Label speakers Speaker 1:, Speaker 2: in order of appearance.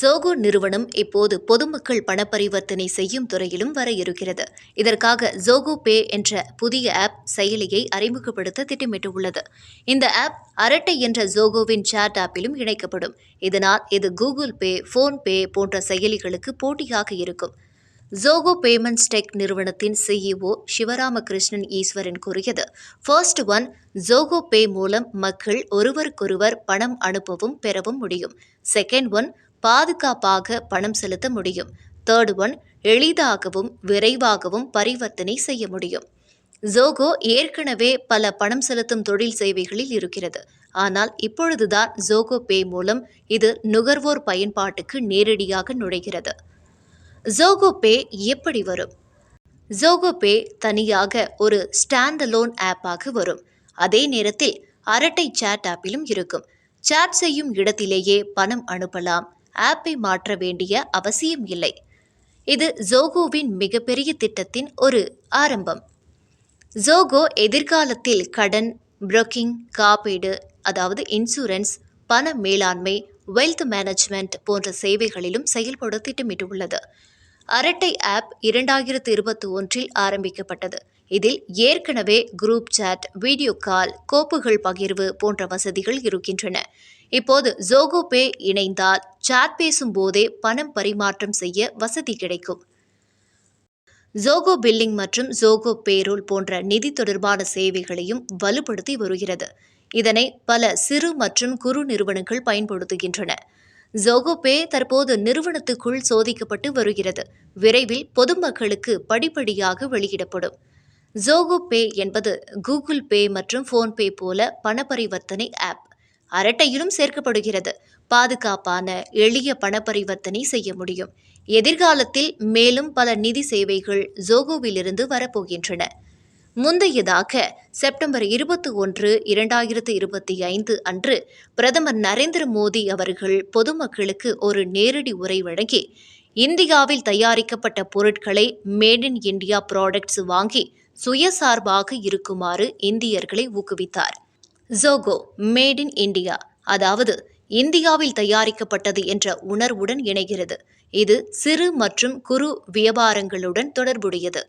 Speaker 1: Joko நிறுவனம் இப்போது பொதுமக்கள் பணப்பரிவர்த்தனை செய்யும் துறையிலும் வர இருக்கிறது இதற்காக ஜோகோ பே என்ற புதிய ஆப் செயலியை அறிமுகப்படுத்த திட்டமிட்டுள்ளது. இந்த ஆப் அரட்டை என்ற ஜோகோவின் சாட் ஆப்பிலும் இணைக்கப்படும். இதனால் இது கூகுள் பே ஃபோன்பே போன்ற செயலிகளுக்கு போட்டியாக இருக்கும். ஜோகோ பேமெண்ட்ஸ் டெக் நிறுவனத்தின் சிஇஓ சிவராமகிருஷ்ணன் ஈஸ்வரன் கூறியது ஃபர்ஸ்ட் ஒன் ஜோகோ பே மூலம் மக்கள் ஒருவருக்கொருவர் பணம் அனுப்பவும் பெறவும் முடியும். செகண்ட் ஒன் பாதுகாப்பாக பணம் செலுத்த முடியும். தேர்ட் ஒன் எளிதாகவும் விரைவாகவும் பரிவர்த்தனை செய்ய முடியும். ஜோகோ ஏற்கனவே பல பணம் செலுத்தும் தொழில் சேவைகளில் இருக்கிறது. ஆனால் இப்பொழுதுதான் ஜோகோ பே மூலம் இது நுகர்வோர் பயன்பாட்டுக்கு நேரடியாக நுழைகிறது. ஜோகோ பே எப்படி வரும்? ஜோகோ பே தனியாக ஒரு ஸ்டாண்ட் அலோன் ஆப்பாக வரும். அதே நேரத்தில் அரட்டை சேட் ஆப்பிலும் இருக்கும். சேட் செய்யும் இடத்திலேயே பணம் அனுப்பலாம். ஆப்பை மாற்ற வேண்டிய அவசியம் இல்லை. இது ஜோகோவின் மிகப்பெரிய திட்டத்தின் ஒரு ஆரம்பம். ஜோகோ எதிர்காலத்தில் கடன் புரோக்கிங் காப்பீடு அதாவது இன்சூரன்ஸ் பண மேலாண்மை வெல்த் மேனேஜ்மெண்ட் போன்ற சேவைகளிலும் செயல்பட திட்டமிட்டுள்ளது. அரட்டை ஆப் இரண்டாயிரத்து இருபத்தி ஒன்றில் ஆரம்பிக்கப்பட்டது. இதில் ஏற்கனவே குரூப் சாட் வீடியோ கால் கோப்புகள் பகிர்வு போன்ற வசதிகள் இருக்கின்றன. இப்போது ஜோகோ பே இணைந்தால் சாட் பேசும் போதே பணம் பரிமாற்றம் செய்ய வசதி கிடைக்கும். ஜோகோ பில்லிங் மற்றும் ஜோகோ பேரோல் போன்ற நிதி தொடர்பான சேவைகளையும் வலுப்படுத்தி வருகிறது. இதனை பல சிறு மற்றும் குறு நிறுவனங்கள் பயன்படுத்துகின்றன. ஜோகோ பே தற்போது நிறுவனத்துக்குள் சோதிக்கப்பட்டு வருகிறது. விரைவில் பொதுமக்களுக்கு படிப்படியாக வெளியிடப்படும். ஜோகோ பே என்பது கூகுள் பே மற்றும் ஃபோன்பே போல பண பரிவர்த்தனை ஆப் அரட்டையிலும் சேர்க்கப்படுகிறது. பாதுகாப்பான எளிய பண பரிவர்த்தனை செய்ய முடியும். எதிர்காலத்தில் மேலும் பல நிதி சேவைகள் ஜோகோவிலிருந்து வரப்போகின்றன. முந்தையதாக செப்டம்பர் இருபத்தி ஒன்று இரண்டாயிரத்து இருபத்தி ஐந்து அன்று பிரதமர் நரேந்திர மோடி அவர்கள் பொதுமக்களுக்கு ஒரு நேரடி உரை வழங்கி இந்தியாவில் தயாரிக்கப்பட்ட பொருட்களை மேட் இன் இந்தியா ப்ராடக்ட்ஸ் வாங்கி சுயசார்பாக இருக்குமாறு இந்தியர்களை ஊக்குவித்தார். ஜோகோ மேட் இன் இந்தியா அதாவது இந்தியாவில் தயாரிக்கப்பட்டது என்ற உணர்வுடன் இணைகிறது. இது சிறு மற்றும் குறு வியாபாரங்களுடன் தொடர்புடையது.